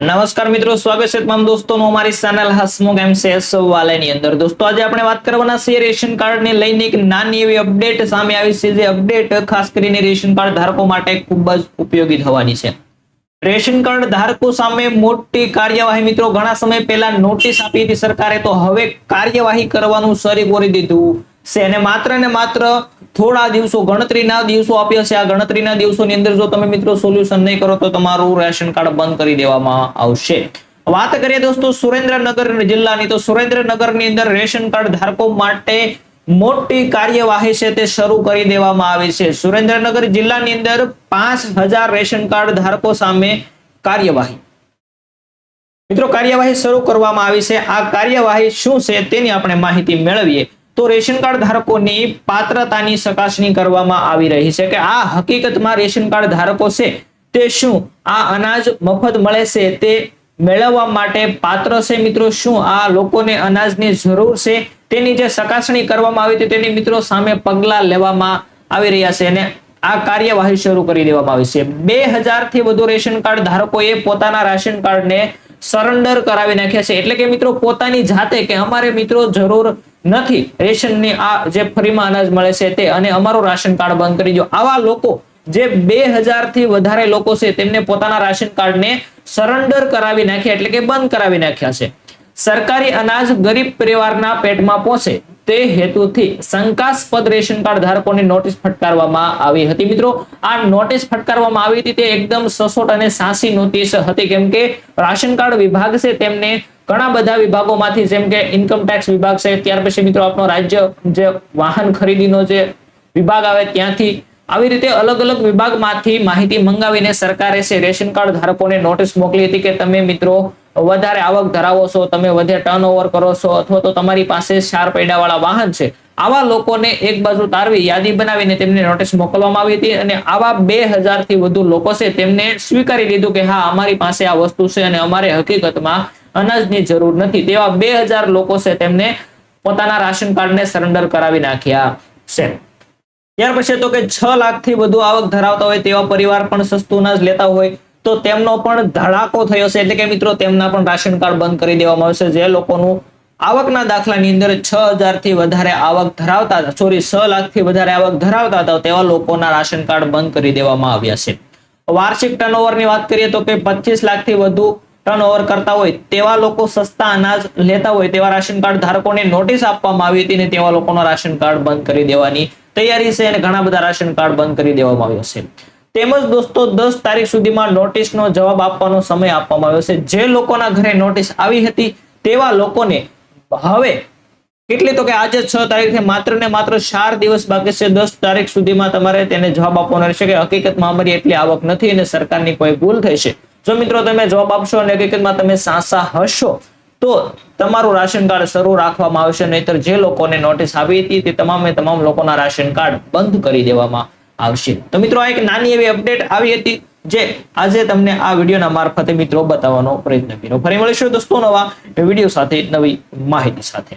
નમસ્કાર મિત્રો, સ્વાગત છે તમામ દોસ્તોનું અમારી ચેનલ હસમુખ એમસીએસ વાલેની અંદર. દોસ્તો, આજે આપણે વાત કરવાના છીએ રેશન કાર્ડ ને લઈને એક નાની એવી અપડેટ સામે આવી છે, જે અપડેટ ખાસ કરીને રેશન કાર્ડ ધારકો માટે ખૂબ જ ઉપયોગી થવાની છે. રેશન કાર્ડ ધારકો સામે મોટી કાર્યવાહી મિત્રો, ઘણા સમય પહેલા નોટિસ આપી હતી સરકારે, તો હવે કાર્યવાહી કરવાનું શરૂ કરી દીધું છે. અને માત્ર ને માત્ર થોડા દિવસો, ગણતરીના દિવસો આપ્યા છે. આ ગણતરીના દિવસોની અંદર જો તમે મિત્રો સોલ્યુશન નહીં કરો તો તમારું રેશન કાર્ડ બંધ કરી દેવામાં આવશે. વાત કરીએ દોસ્તો સુરેન્દ્રનગર જિલ્લાની, તો સુરેન્દ્રનગરની અંદર રેશન કાર્ડ ધારકો માટે મોટી કાર્યવાહી છે તે શરૂ કરી દેવામાં આવી છે. સુરેન્દ્રનગર જિલ્લાની અંદર પાંચ હજાર રેશન કાર્ડ ધારકો સામે કાર્યવાહી. મિત્રો, કાર્યવાહી શરૂ કરવામાં આવી છે. આ કાર્યવાહી શું છે તેની આપણે માહિતી મેળવીએ. તો રેશન કાર્ડ ધારકોની પાત્રતાની ચકાસણી કરવામાં આવી રહી છે કે આ હકીકતમાં રેશન કાર્ડ ધારકો છે તે શું? આ અનાજ મફત મળે છે તે મેળવવા માટે પાત્ર છે મિત્રો? શું આ લોકોને અનાજની જરૂર છે? તેની જે ચકાસણી કરવામાં આવી હતી તેની મિત્રો સામે પગલા લેવામાં આવી રહ્યા છે અને આ કાર્યવાહી શરૂ કરી દેવામાં આવી છે. બેથી વધુ રેશન કાર્ડ ધારકોએ પોતાના રાશન કાર્ડને સરેન્ડર કરાવી નાખ્યા છે. એટલે કે મિત્રો, પોતાની જાતે કે અમારે મિત્રો જરૂર નથી રેશનની આ જે ફ્રીમાં અનાજ મળે છે તે, અને અમારું રાશન કાર્ડ બંધ કરી દો. આવા લોકો, જે બેથી વધારે લોકો છે, તેમને પોતાના રાશન કાર્ડને સરેન્ડર કરાવી નાખ્યા, એટલે કે બંધ કરાવી નાખ્યા છે. સરકારી અનાજ ગરીબ પરિવારના પેટમાં પહોંચે તે હેતુથી શંકાસ્પદ રેશન કાર્ડ ધારકોને નોટિસ ફટકારવામાં આવી હતી. મિત્રો, આ નોટિસ ફટકારવામાં આવી હતી તે એકદમ સસોટ અને સાસી નોટિસ હતી. કેમ કે રાશન કાર્ડ વિભાગ છે તેમને ઘણા બધા વિભાગોમાંથી, જેમ કે ઇન્કમ ટેક્સ વિભાગ છે, ત્યાર પછી મિત્રો આપણો રાજ્ય જે વાહન ખરીદીનો જે વિભાગ આવે ત્યાંથી આવી રીતે અલગ અલગ વિભાગમાંથી માહિતી મંગાવીને સરકારે છે રેશન કાર્ડ ધારકોને નોટિસ મોકલી હતી કે તમે મિત્રો વધારે આવક ધરાવો છો, તમે વધારે ટર્નઓવર કરો છો, અથવા તો તમારી પાસે ચાર પૈડાવાળા વાહન છે, આવા લોકોને એક બાજુ તારવી યાદી બનાવીને તેમને નોટિસ મોકલવામાં આવી હતી અને આવા બેથી વધુ લોકો છે તેમને સ્વીકારી લીધું કે હા, અમારી પાસે આ વસ્તુ છે અને અમારે હકીકતમાં અનાજની જરૂર નથી. તેવા બે હજાર લોકો છે તેમને પોતાના રાશન કાર્ડને સરેન્ડર કરાવી નાખ્યા છે. ત્યાર પછી તો કે છ લાખથી વધુ આવક ધરાવતા હોય તેવા પરિવાર પણ સસ્તું અનાજ લેતા હોય. તો તેમનો પણ ધડાકો થયો છે. એટલે કે મિત્રો, તેમના પણ રાશન કાર્ડ બંધ કરી દેવામાં આવશે જે લોકોનું આવકના દાખલાની અંદર છ હજારથી વધારે આવક ધરાવતા હતા. સોરી, છ લાખથી વધારે આવક ધરાવતા હતા. તેવા લોકોના રાશન કાર્ડ બંધ કરી દેવામાં આવ્યા છે. વાર્ષિક ટર્નઓવરની વાત કરીએ તો કે પચીસ લાખથી વધુ ટર્નઓવર કરતા હોય તેવા લોકો સસ્તા અનાજ લેતા હોય તેવા રાશન કાર્ડ ધારકોને નોટિસ આપવામાં આવી હતી અને તેવા લોકોનો રાશન કાર્ડ બંધ કરી દેવાની તૈયારી છે અને ઘણા બધા રાશન કાર્ડ બંધ કરી દેવામાં આવ્યો છે. તેમજ દોસ્તો, દસ તારીખ સુધીમાં નોટિસનો જવાબ આપવાનો સમય આપવામાં આવ્યો છે. જે લોકોના ઘરે નોટિસ આવી હતી, તેવા લોકોને હવે કેટલી તો કે આજે છ તારીખે માત્ર ને માત્ર ચાર દિવસ બાકી છે. દસ તારીખ સુધીમાં તમારે તેને જવાબ આપવાનો રહેશે કે હકીકતમાં અમારી એટલી આવક નથી અને સરકારની કોઈ ભૂલ થઈ છે. જો મિત્રો તમે જવાબ આપશો અને હકીકતમાં તમે સાસા હશો, તો તમારું રાશન કાર્ડ શરૂ રાખવામાં આવશે. નહીતર જે લોકોને નોટિસ આવી હતી, તે તમામે તમામ લોકોના રાશન કાર્ડ બંધ કરી દેવામાં આવશે. તો મિત્રો એક નાની એવી અપડેટ આવી હતી, જે આજે તમને આ વિડીયોના મારફતે મિત્રો બતાવવાનો પ્રયત્ન કર્યો. ફરી મળીશું દોસ્તો નવા વીડિયો સાથે, નવી માહિતી સાથે.